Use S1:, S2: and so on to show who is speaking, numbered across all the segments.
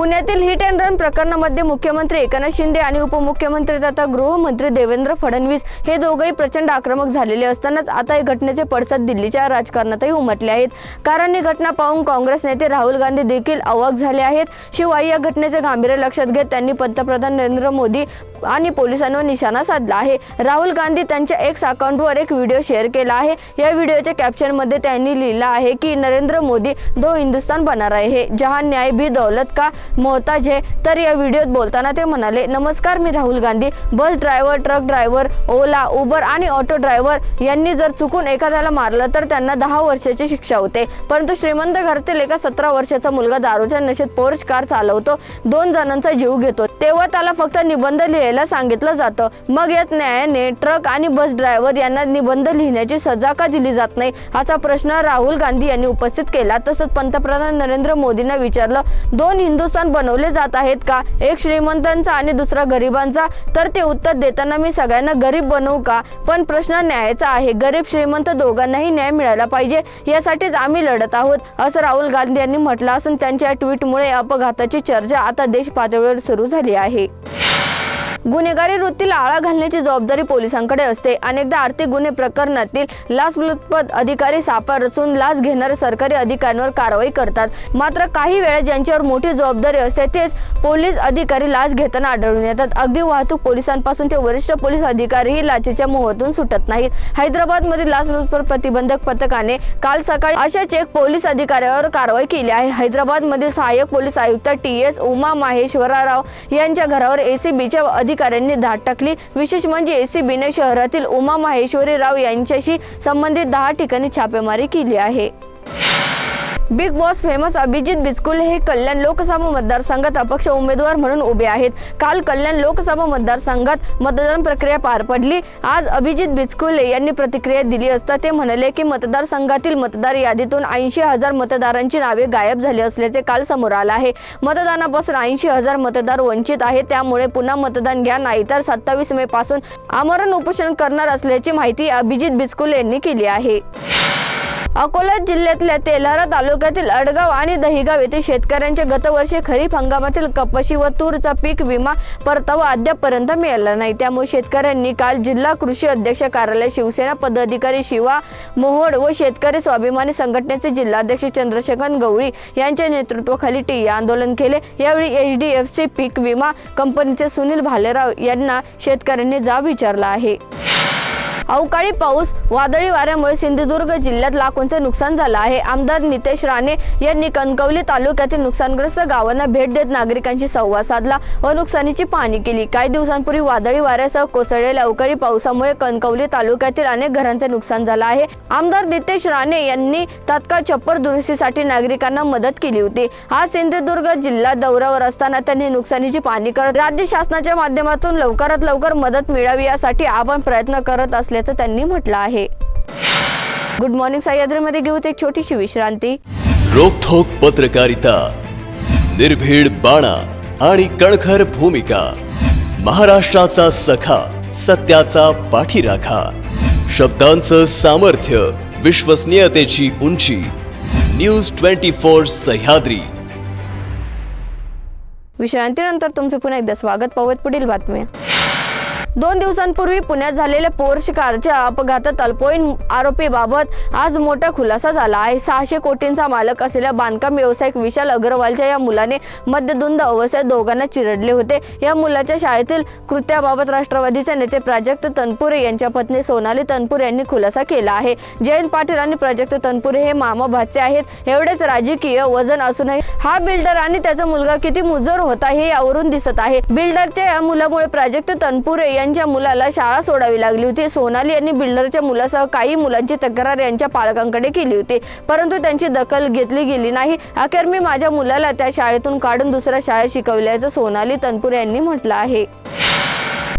S1: पुण्यातील hit and run प्रकरणामध्ये मुख्यमंत्री एकनाथ शिंदे आणि उपमुख्यमंत्री तथा गृहमंत्री देवेंद्र फडणवीस हे दोघंही प्रचंड आक्रमक झालेले असतानाच आता या घटनेचे पडसाद दिल्लीच्या राजकारणातही उमटले आहेत. कारण ही घटना पाहून काँग्रेस नेते राहुल गांधी देखील अवाक झाले आहेत. शिवाय या घटनेचे गांभीर्य लक्षात घेत त्यांनी पंतप्रधान नरेंद्र मोदी आणि पोलिसांवर निशाणा साधला आहे. राहुल गांधी त्यांच्या एक्स अकाउंटवर एक व्हिडिओ शेअर केला आहे. या व्हिडिओच्या कॅप्शनमध्ये त्यांनी लिहिलं आहे की नरेंद्र मोदी दो हिंदुस्तान बना रहे हे. जहां न्याय भी दौलत का मोहताज. आहे तर या व्हिडिओत बोलताना ते म्हणाले नमस्कार मी Rahul Gandhi. Bus driver truck driver Ola Uber आणि ऑटो ड्रायव्हर यांनी जर चुकून एखाद्याला मारलं तर त्यांना दहा वर्षाची शिक्षा होते. परंतु श्रीमंत घरातील एका सतरा वर्षाचा मुलगा दारूच्या नशेत पोर्च कार चालवतो. दोन जणांचा जीव घेतो. तेव्हा त्याला फक्त निबंध लिहायला सांगितलं जातं. मग यात न्यायाने ट्रक आणि बस ड्रायव्हर यांना निबंध लिहिण्याची सजा का दिली जात नाही? असा प्रश्न राहुल गांधी यांनी उपस्थित केला. तसंच पंतप्रधान नरेंद्र मोदींना विचारलं. दोन हिंदू हिंदुस्थान बनवले जात आहेत का? एक श्रीमंतांचा आणि दुसरा गरिबांचा? तर ते उत्तर देताना मी सगळ्यांना गरीब बनवू का? पण प्रश्न न्यायाचा आहे. गरीब श्रीमंत दोघांनाही न्याय मिळाला पाहिजे. यासाठीच आम्ही लढत आहोत असं राहुल गांधी यांनी म्हटलं असून त्यांच्या ट्विटमुळे अपघाताची चर्चा आता देश पातळीवर सुरू झाली आहे. गुन्हेगारी वृत्तीला आळा घालण्याची जबाबदारी पोलिसांकडे असते. अनेकदा आर्थिक गुन्हे प्रकरणातील लाचलुचपत अधिकारी सापळा रचून लाच घेणारे सरकारी अधिकाऱ्यांवर कारवाई करतात. मात्र काही वेळा ज्यांच्यावर मोठी जबाबदारी असते तेच पोलीस अधिकारी लाच घेताना आढळून येतात. अगदी वाहतूक पोलिसांपासून ते वरिष्ठ पोलीस अधिकारीही लाचेच्या मोहातून सुटत नाहीत. हैदराबादमधील लाचलुचपत प्रतिबंधक पथकाने काल सकाळी अशाच एक पोलीस अधिकाऱ्यावर कारवाई केली आहे. हैदराबादमधील सहाय्यक पोलीस आयुक्त टी एस उमा माहेश्वरराव यांच्या घरावर एसीबीच्या अधिकाऱ्यांनी धाड टाकली. विशेष म्हणजे एसीबीने शहरातील उमा माहेश्वरी राव यांच्याशी संबंधित दहा ठिकाणी छापेमारी केली आहे. बिग बॉस फेमस अभिजित बिस्कुल हे कल्याण लोकसभा मतदारसंघात अपक्ष उमेदवार म्हणून उभे आहेत. काल कल्याण लोकसभा मतदारसंघात मतदान प्रक्रिया पार पडली. आज अभिजित बिस्कुले यांनी प्रतिक्रिया दिली असता ते म्हणाले की मतदारसंघातील मतदार यादीतून ऐंशी हजार मतदारांची नावे गायब झाली असल्याचे काल समोर आलं आहे. मतदानापासून ऐंशी हजार मतदार वंचित आहेत. त्यामुळे पुन्हा मतदान घ्या नाहीतर सत्तावीस मे पासून आमरण उपोषण करणार असल्याची माहिती अभिजित बिस्कुल यांनी केली आहे. अकोला जिल्ह्यातल्या तेल्हारा तालुक्यातील अडगाव आणि दहिगाव येथे शेतकऱ्यांच्या गतवर्षी खरीप हंगामातील कपाशी व तूरचा पीक विमा परतावा अद्यापपर्यंत मिळाला नाही. त्यामुळे शेतकऱ्यांनी काल जिल्हा कृषी अध्यक्ष कार्यालय शिवसेना पदाधिकारी शिवा मोहोड व शेतकरी स्वाभिमानी संघटनेचे जिल्हाध्यक्ष चंद्रशेखर गवळी यांच्या नेतृत्वाखाली टी आंदोलन केले. यावेळी एच डी एफ सी पीक विमा कंपनीचे सुनील भालेराव यांना शेतकऱ्यांनी जाब विचारला आहे. अवकाळी पाऊस वादळी वाऱ्यामुळे सिंधुदुर्ग जिल्ह्यात लाखोंचे नुकसान झालं आहे. आमदार नितेश राणे यांनी कणकवली तालुक्यातील नुकसानग्रस्त गावांना भेट देत नागरिकांशी संवाद साधला व नुकसानीची पाहणी केली. काही दिवसांपूर्वी वादळी वाऱ्यासह कोसळलेल्या अवकाळी पावसामुळे कणकवली तालुक्यातील अनेक घरांचे नुकसान झालं आहे. आमदार नितेश राणे यांनी तात्काळ छप्पर दुरुस्तीसाठी नागरिकांना मदत केली होती. हा सिंधुदुर्ग जिल्हा दौऱ्यावर असताना त्यांनी नुकसानीची पाहणी करत राज्य शासनाच्या माध्यमातून लवकरात लवकर मदत मिळावी यासाठी आपण प्रयत्न करत असले असल्याचं त्यांनी म्हटलं आहे. गुड मॉर्निंग सह्याद्रीमध्ये घेऊ एक छोटीशी विश्रांती.
S2: रोखोक पत्रकारिता निर्भीड बाणा आणि कणखर भूमिका महाराष्ट्राचा सखा सत्याचा पाठीराखा शब्दांचं सामर्थ्य विश्वसनीयतेची उंची न्यूज ट्वेंटी फोर सह्याद्री.
S1: विश्रांतीनंतर तुमचे पुन्हा एकदा स्वागत. पाहूयात पुढील बातम्या. दोन दिवसांपूर्वी पुण्यात झालेल्या पोर्श कारच्या अपघातात अल्पवयीन आरोपीबाबत आज मोठा खुलासा झाला आहे. सहाशे कोटींचा मालक असलेल्या बांधकाम व्यावसायिक विशाल अग्रवालच्या या मुलाने मध्यधुंद अवस्थेत दोघांना चिरडले होते. या मुलाच्या शाळेतील कृत्याबाबत राष्ट्रवादीचे नेते प्राजक्त तनपुरे यांच्या पत्नी सोनाली तनपुरे यांनी खुलासा केला आहे. जयंत पाटील आणि प्राजक्त तनपुरे हे मामा भाचे आहेत. एवढेच राजकीय वजन असूनही हा बिल्डर आणि त्याचा मुलगा किती मुजोर होता हे यावरून दिसत आहे. बिल्डरच्या या मुलामुळे प्राजक्त तनपुरे यांच्या मुलाला शाळा सोडावी लागली होती. सोनाली यांनी बिल्डरच्या मुलासह काही मुलांची तक्रार यांच्या पालकांकडे केली होती. परंतु त्यांची दखल घेतली गेली नाही. अखेर मी माझ्या मुलाला त्या शाळेतून काढून दुसऱ्या शाळेत शिकवल्याचं सोनाली तनपूर यांनी म्हटलं आहे.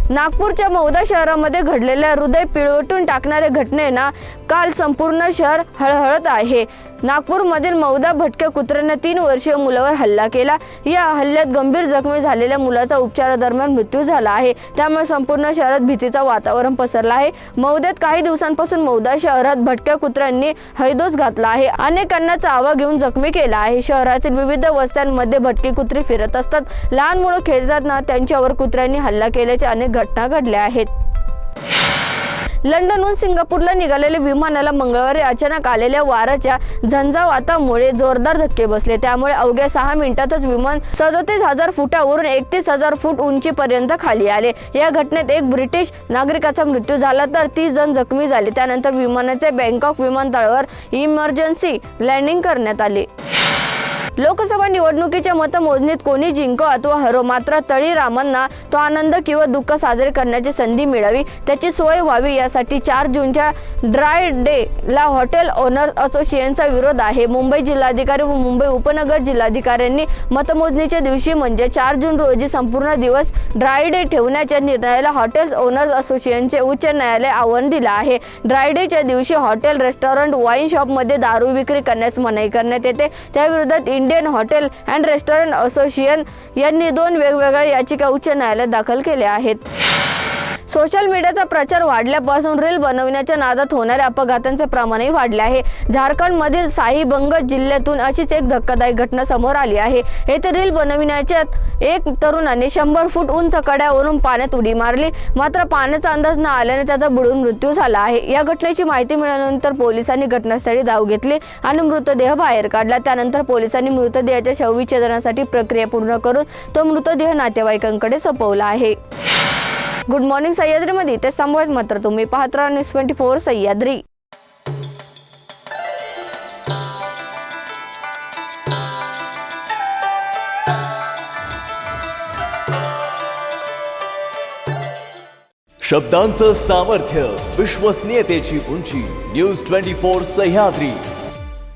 S1: नागपूरच्या मौदा शहरामध्ये घडलेल्या हृदय पिळवटून टाकणाऱ्या घटनेना काल संपूर्ण शहर हळहळत आहे. नागपूरमधील मौदा भटक्या कुत्र्यानं तीन वर्षीय मुलावर हल्ला केला. या हल्ल्यात गंभीर जखमी झालेल्या मुलाचा उपचारादरम्यान मृत्यू झाला आहे. त्यामुळे संपूर्ण शहरात भीतीचा वातावरण पसरला आहे. मौद्यात काही दिवसांपासून मौदा शहरात भटक्या कुत्र्यांनी हैदोस घातला आहे. अनेकांना चावा घेऊन जखमी केला आहे. शहरातील विविध वस्त्यांमध्ये भटकी कुत्री फिरत असतात. लहान मुलं खेळताना त्यांच्यावर कुत्र्यांनी हल्ला केल्याच्या अनेक घटना घडल्या आहेत. लंडनहून सिंगापूरला निघालेल्या विमानाला मंगळवारी अचानक आलेल्या वाराच्या झंझावातामुळे जोरदार धक्के बसले. त्यामुळे अवघ्या सहा मिनिटातच विमान सदोतीस हजार फुटावरून एकतीस हजार फूट उंचीपर्यंत खाली आले. या घटनेत एक ब्रिटिश नागरिकाचा मृत्यू झाला तर तीस जण जखमी झाले. त्यानंतर विमानाचे बँकॉक विमानतळावर इमर्जन्सी लँडिंग करण्यात आले. लोकसभा निवडणुकीच्या मतमोजणीत कोणी जिंको अथवा हरो मात्र तळीरामांना तो आनंद किंवा दुःख साजरे करण्याची संधी मिळावी त्याची सोय व्हावी यासाठी चार जूनच्या ड्राय डे ला हॉटेल ओनर्स असोसिएशनचा विरोध आहे. मुंबई जिल्हाधिकारी व मुंबई उपनगर जिल्हाधिकाऱ्यांनी मतमोजणीच्या दिवशी म्हणजे चार जून रोजी संपूर्ण दिवस ड्राय डे ठेवण्याच्या निर्णयाला हॉटेल्स ओनर्स असोसिएशनचे उच्च न्यायालय आव्हान दिलं आहे. ड्राय डेच्या दिवशी हॉटेल रेस्टॉरंट वाईन शॉपमध्ये दारू विक्री करण्यास मनाई करण्यात येते. त्याविरोधात Indian hotel and restaurant association यांनी दोन वेगवेगळ्या याचिका उच्च न्यायालयात दाखल केल्या आहेत. सोशल मीडियाचा प्रचार वाढल्यापासून रील बनवण्याच्या नादात होणाऱ्या अपघातांचे प्रमाणही वाढले आहे. झारखंडमधील साहिबंग जिल्ह्यातून अशीच एक धक्कादायक घटना समोर आली आहे. येथे रील बनविण्याच्या एक तरुणाने शंभर फूट उंच कड्यावरून पाण्यात उडी मारली. मात्र पाण्याचा अंदाज न आल्याने त्याचा बुडून मृत्यू झाला आहे. या घटनेची माहिती मिळाल्यानंतर पोलिसांनी घटनास्थळी धाव घेतली आणि मृतदेह बाहेर काढला. त्यानंतर पोलिसांनी मृतदेहाच्या शवविच्छेदनासाठी प्रक्रिया पूर्ण करून तो मृतदेह नातेवाईकांकडे सोपवला आहे. गुड मॉर्निंग सह्याद्रीमध्ये ते संभवत मात्र तुम्ही पाहत राहा न्यूज ट्वेंटी फोर सह्याद्री
S2: शब्दांचं सामर्थ्य विश्वसनीयतेची उंची न्यूज ट्वेंटी फोर सह्याद्री